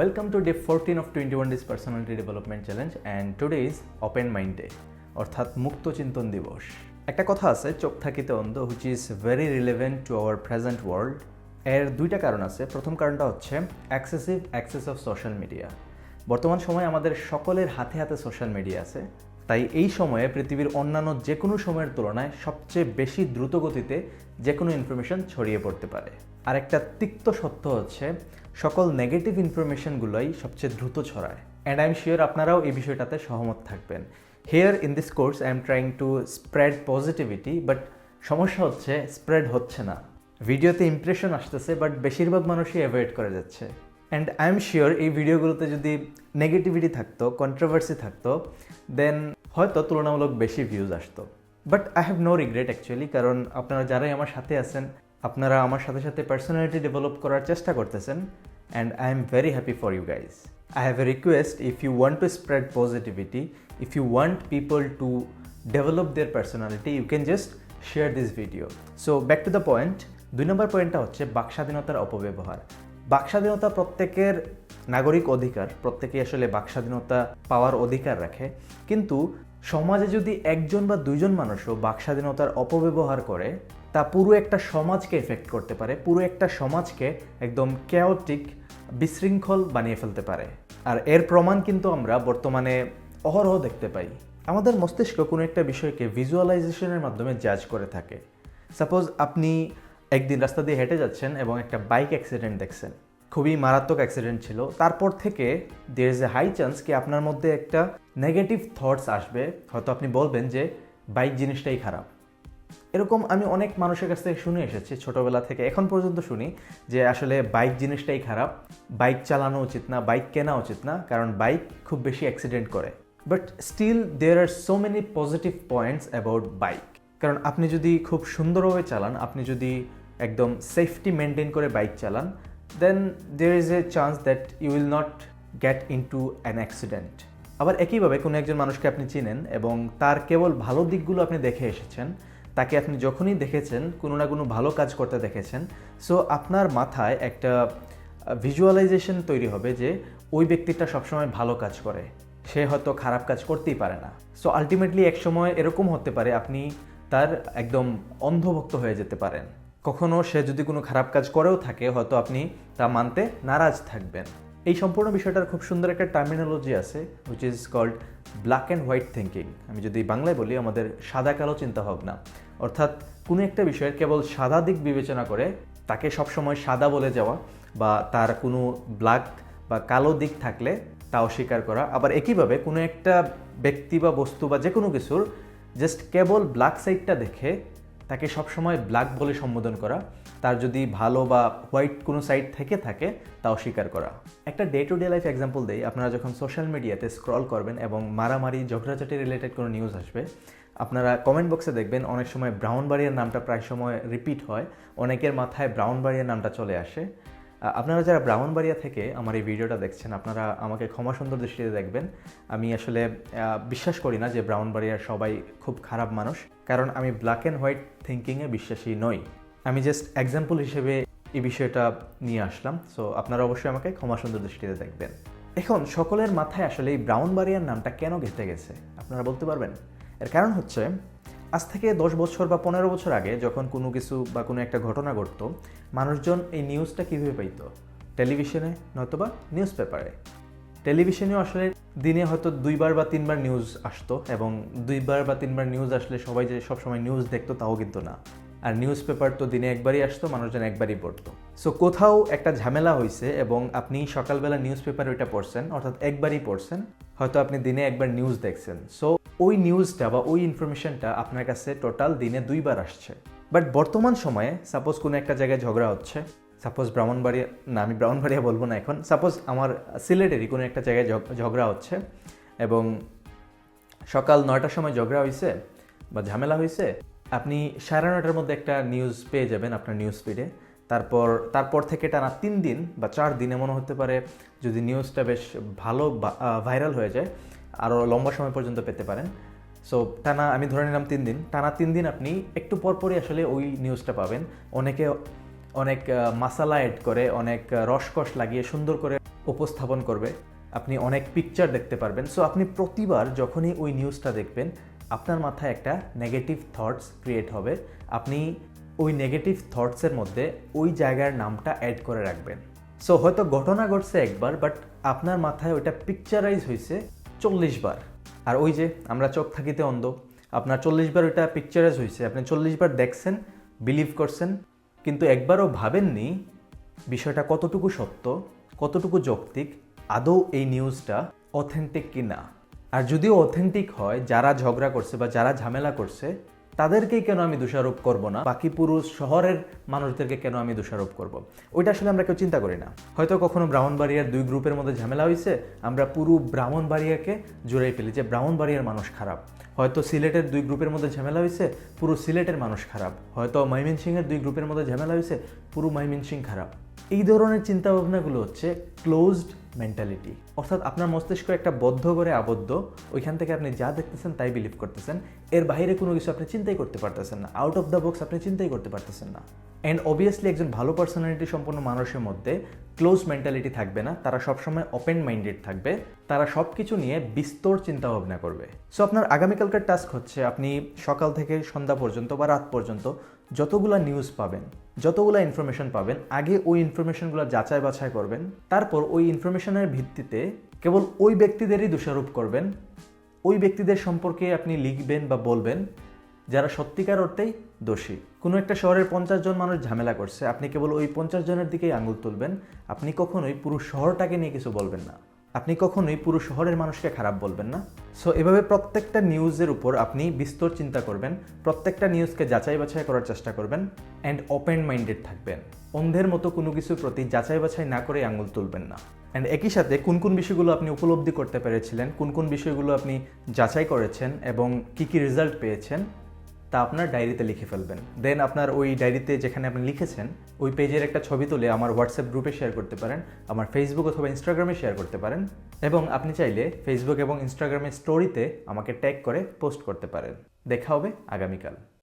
Welcome to day 14 of 21 Days Personality Development Challenge and today is Open Mind Day, অর্থাৎ মুক্ত চিন্তন দিবস। একটা কথা আছে, চোখ থাকিতে অন্ধ which is very relevant to our present world এর দুইটা কারণ আছে। প্রথম কারণটা হচ্ছে excessive access of social media বর্তমান সময়ে আমাদের সকলের হাতে হাতে সোশ্যাল মিডিয়া আছে। তাই এই সময়ে পৃথিবীর অন্যান্য যে কোনো সময়ের তুলনায় সবচেয়ে বেশি দ্রুত গতিতে যে কোনো ইনফরমেশন ছড়িয়ে পড়তে পারে। আর একটা তিক্ত সত্য হচ্ছে সকল নেগেটিভ ইনফরমেশনগুলোই সবচেয়ে দ্রুত ছড়ায়। অ্যান্ড আই এম শিওর আপনারাও এই বিষয়টাতে সহমত থাকবেন। Here in this course I am trying to spread positivity but সমস্যা হচ্ছে স্প্রেড হচ্ছে না। ভিডিওতে ইমপ্রেশন আসতেছে বাট বেশিরভাগ মানুষই অ্যাভয়েড করে যাচ্ছে। অ্যান্ড আই এম শিওর এই ভিডিওগুলোতে যদি নেগেটিভিটি থাকতো কন্ট্রোভার্সি থাকতো দেন হয়তো তুলনামূলক বেশি ভিউজ আসতো। But I have no regret actually কারণ আপনারা যারাই আমার সাথে আছেন, আপনারা আমার সাথে সাথে পার্সোনালিটি ডেভেলপ করার চেষ্টা করতেছেন। And I am very happy for you guys I have a request if you want to spread positivity, if you want people to develop their personality, you can just share this video. So back to the point, দুই নম্বর পয়েন্টটা হচ্ছে বাকস্বাধীনতার অপব্যবহার। বাকস্বাধীনতা প্রত্যেকের নাগরিক অধিকার প্রত্যেকেই আসলে বাকস্বাধীনতা পাওয়ার অধিকার রাখে। কিন্তু সমাজে যদি একজন বা দুইজন মানুষও বাকস্বাধীনতার অপব্যবহার করে তা পুরো একটা সমাজকে এফেক্ট করতে পারে, পুরো একটা সমাজকে একদম ক্যাওটিক বিশৃঙ্খল বানিয়ে ফেলতে পারে। আর এর প্রমাণ কিন্তু আমরা বর্তমানে অহরহ দেখতে পাই। আমাদের মস্তিষ্ক কোনো একটা বিষয়কে ভিজুয়ালাইজেশনের মাধ্যমে জাজ করে থাকে। সাপোজ আপনি একদিন রাস্তা দিয়ে হেঁটে যাচ্ছেন এবং একটা বাইক অ্যাক্সিডেন্ট দেখছেন। খুবই মারাত্মক অ্যাক্সিডেন্ট ছিল। তারপর থেকে there is a high chance কি আপনার মধ্যে একটা নেগেটিভ থটস আসবে। হয়তো আপনি বলবেন যে বাইক জিনিসটাই খারাপ। এরকম আমি অনেক মানুষের কাছ থেকে শুনে এসেছি ছোটবেলা থেকে। এখন পর্যন্ত শুনি যে আসলে বাইক জিনিসটাই খারাপ। বাইক চালানো উচিত না, বাইক কেনা উচিত না, কারণ বাইক খুব বেশি অ্যাক্সিডেন্ট করে। But still there are so many positive points about bike কারণ আপনি যদি খুব সুন্দরভাবে চালান, আপনি যদি একদম সেফটি মেনটেন করে বাইক চালান then there is a chance that you will not get into an accident আবার একইভাবে কোনো একজন মানুষকে আপনি চিনেন এবং তার কেবল ভালো দিকগুলো আপনি দেখে এসেছেন তাকে আপনি যখনই দেখেছেন, কোনো না কোনো ভালো কাজ করতে দেখেছেন সো আপনার মাথায় একটা ভিজুয়ালাইজেশন তৈরি হবে যে ওই ব্যক্তিটা সবসময় ভালো কাজ করে। সে হয়তো খারাপ কাজ করতেই পারে না। সো আলটিমেটলি একসময় এরকম হতে পারে, আপনি তার একদম অন্ধভক্ত হয়ে যেতে পারেন। কখনো সে যদি কোনো খারাপ কাজ করেও থাকে, হয়তো আপনি তা মানতে নারাজ থাকবেন। এই সম্পূর্ণ বিষয়টার খুব সুন্দর একটা টার্মিনোলজি আছে which is called black and white thinking আমি যদি বাংলায় বলি, আমাদের সাদা কালো চিন্তাভাবনা অর্থাৎ কোনো একটা বিষয়ের কেবল সাদা দিক বিবেচনা করে তাকে সবসময় সাদা বলে যাওয়া বা তার কোনো ব্ল্যাক বা কালো দিক থাকলে তা অস্বীকার করা। আবার একইভাবে কোনো একটা ব্যক্তি বা বস্তু বা যে কোনো কিছুর জাস্ট কেবল ব্ল্যাক সাইডটা দেখে তাকে সবসময় ব্ল্যাক বলে সম্বোধন করা। তার যদি ভালো বা হোয়াইট কোনো সাইড থেকে থাকে তা অস্বীকার করা। একটা day to day life example দেই, আপনারা যখন সোশ্যাল মিডিয়াতে স্ক্রল করবেন এবং মারামারি, ঝগড়াঝাটি রিলেটেড কোনো নিউজ আসবে, আপনারা কমেন্ট বক্সে দেখবেন অনেক সময় ব্রাউন ব্রাউনবাড়িয়ার নামটা প্রায় সময় রিপিট হয়, অনেকের মাথায় ব্রাউন ব্রাউনবাড়িয়ার নামটা চলে আসে। আপনারা যারা ব্রাউনবাড়িয়া থেকে আমার এই ভিডিওটা দেখছেন, আপনারা আমাকে ক্ষমা সুন্দর দৃষ্টিতে দেখবেন। আমি আসলে বিশ্বাস করি না যে ব্রাউনবাড়িয়ার সবাই খুব খারাপ মানুষ, কারণ আমি ব্ল্যাক অ্যান্ড হোয়াইট থিঙ্কিংয়ে বিশ্বাসী নই। আমি জাস্ট এক্সাম্পল হিসেবে এই বিষয়টা নিয়ে আসলাম। সো আপনারা অবশ্যই আমাকে ক্ষমা সুন্দর দৃষ্টিতে দেখবেন। এখন, সকলের মাথায় আসলে এই ব্রাউনবাড়িয়ার নামটা কেন গেঁথে গেছে? আপনারা বলতে পারবেন? এর কারণ হচ্ছে, আজ থেকে দশ বছর বা পনেরো বছর আগে যখন কোনো কিছু বা কোনো একটা ঘটনা ঘটতো, মানুষজন এই নিউজটা কীভাবে পাইত? টেলিভিশনে নয়তোবা নিউজ পেপারে টেলিভিশনেও আসলে দিনে হয়তো দুইবার বা তিনবার নিউজ আসতো এবং দুইবার বা তিনবার নিউজ আসলে সবাই যে সবসময় নিউজ দেখতো তাও কিন্তু না। আর নিউজ পেপার তো দিনে একবারই আসতো, মানুষজন একবারই পড়তো। সো কোথাও একটা ঝামেলা হয়েছে এবং আপনি সকালবেলা নিউজ পেপার ওইটা পড়ছেন, অর্থাৎ একবারই পড়ছেন, হয়তো আপনি দিনে একবার নিউজ দেখছেন। সো ওই নিউজটা বা ওই ইনফরমেশনটা আপনার কাছে টোটাল দিনে দুইবার আসছে। বাট বর্তমান সময়ে সাপোজ কোনো একটা জায়গায় ঝগড়া হচ্ছে সাপোজ ব্রাহ্মণবাড়িয়া না, আমি ব্রাহ্মণবাড়িয়া বলব না এখন সাপোজ আমার সিলেটেরই কোনো একটা জায়গায় ঝগড়া হচ্ছে এবং সকাল নয়টার সময় ঝগড়া হয়েছে বা ঝামেলা হয়েছে আপনি সাড়ে নটার মধ্যে একটা নিউজ পেয়ে যাবেন আপনার নিউজ ফিডে তারপর তারপর থেকে টানা তিন দিন বা চার দিনে মনে হতে পারে যদি নিউজটা বেশ ভালো ভাইরাল হয়ে যায় আরও লম্বা সময় পর্যন্ত পেতে পারেন। সো টানা, আমি ধরে নিলাম তিন দিন। টানা তিন দিন আপনি একটু পরপরই আসলে ওই নিউজটা পাবেন। অনেকে, অনেক মাসালা অ্যাড করে, অনেক রসকস লাগিয়ে সুন্দর করে উপস্থাপন করবে। আপনি অনেক পিকচার দেখতে পারবেন। সো আপনি প্রতিবার যখনই ওই নিউজটা দেখবেন আপনার মাথায় একটা নেগেটিভ থটস ক্রিয়েট হবে। আপনি ওই নেগেটিভ থটসের মধ্যে ওই জায়গার নামটা অ্যাড করে রাখবেন। সো হয়তো ঘটনা ঘটছে একবার বাট আপনার মাথায় ওইটা পিকচারাইজ হয়েছে চল্লিশ বার। আর ওই যে আমরা চোখ থাকিতে অন্ধ, আপনার চল্লিশ বার ওইটা পিকচারাইজ হয়েছে। আপনি চল্লিশ বার দেখছেন বিলিভ করছেন, কিন্তু একবারও ভাবেননি বিষয়টা কতটুকু সত্য, কতটুকু যৌক্তিক, আদৌ এই নিউজটা অথেন্টিক কি না আর যদিও অথেন্টিক হয়, যারা ঝগড়া করছে বা যারা ঝামেলা করছে, তাদেরকেই কেন আমি দোষারোপ করব না? বাকি পুরুষ শহরের মানুষদেরকে কেন আমি দোষারোপ করব? ওইটা আসলে আমরা কেউ চিন্তা করি না। হয়তো কখনো ব্রাহ্মণবাড়িয়ার দুই গ্রুপের মধ্যে ঝামেলা হয়েছে, আমরা পুরো ব্রাহ্মণবাড়িয়াকে জুড়াই ফেলি যে ব্রাহ্মণবাড়িয়ার মানুষ খারাপ। হয়তো সিলেটের দুই গ্রুপের মধ্যে ঝামেলা হয়েছে, পুরো সিলেটের মানুষ খারাপ। হয়তো ময়মনসিংহের দুই গ্রুপের মধ্যে ঝামেলা হয়েছে, পুরো ময়মনসিং খারাপ। এই ধরনের চিন্তা ভাবনাগুলো হচ্ছে ক্লোজড মেন্টালিটি অর্থাৎ আপনার মস্তিষ্ক একটা বদ্ধ করে আবদ্ধ, ওইখান থেকে আপনি যা দেখতেছেন তাই বিলিভ করতেছেন। এর বাইরে কোনো কিছু আপনি চিন্তাই করতে পারতেছেন না। আউট অফ দ্য বক্স আপনি চিন্তাই করতে পারতেছেন না। অ্যান্ড অবভিয়াসলি একজন ভালো পার্সোনালিটি সম্পন্ন মানুষের মধ্যে ক্লোজ মেন্টালিটি থাকবে না। তারা সবসময় ওপেন মাইন্ডেড থাকবে। তারা সব কিছু নিয়ে বিস্তর চিন্তা ভাবনা করবে। সো আপনার আগামীকালকার টাস্ক হচ্ছে আপনি সকাল থেকে সন্ধ্যা পর্যন্ত বা রাত পর্যন্ত যতগুলা নিউজ পাবেন, যতগুলো ইনফরমেশন পাবেন, আগে ওই ইনফরমেশনগুলো যাচাই বাছাই করবেন। তারপর ওই ইনফরমেশনের ভিত্তিতে কেবল ওই ব্যক্তিদেরই দোষারোপ করবেন। ওই ব্যক্তিদের সম্পর্কে আপনি লিখবেন বা বলবেন, যারা সত্যিকার অর্থেই দোষী। কোনো একটা শহরের পঞ্চাশ জন মানুষ ঝামেলা করছে, আপনি কেবল ওই পঞ্চাশ জনের দিকেই আঙুল তুলবেন। আপনি কখনোই পুরো শহরটাকে নিয়ে কিছু বলবেন না। আপনি কখনোই পুরো শহরের মানুষকে খারাপ বলবেন না। সো এভাবে প্রত্যেকটা নিউজের উপর আপনি বিস্তর চিন্তা করবেন, প্রত্যেকটা নিউজকে যাচাই বাছাই করার চেষ্টা করবেন অ্যান্ড ওপেন মাইন্ডেড থাকবেন। অন্ধের মতো কোনো কিছুর প্রতি যাচাই বাছাই না করে আঙুল তুলবেন না। অ্যান্ড একই সাথে কোন কোন বিষয়গুলো আপনি উপলব্ধি করতে পেরেছিলেন, কোন কোন বিষয়গুলো আপনি যাচাই করেছেন এবং কি কি রেজাল্ট পেয়েছেন তা আপনার ডায়েরিতে লিখে ফেলবেন। দেন আপনার ওই ডায়েরিতে যেখানে আপনি লিখেছেন, ওই পেজের একটা ছবি তুলে আমার হোয়াটসঅ্যাপ গ্রুপে শেয়ার করতে পারেন, আমার ফেসবুক অথবা ইনস্টাগ্রামে শেয়ার করতে পারেন এবং আপনি চাইলে ফেসবুক এবং ইনস্টাগ্রামের স্টোরিতে আমাকে ট্যাগ করে পোস্ট করতে পারেন। দেখা হবে আগামীকাল।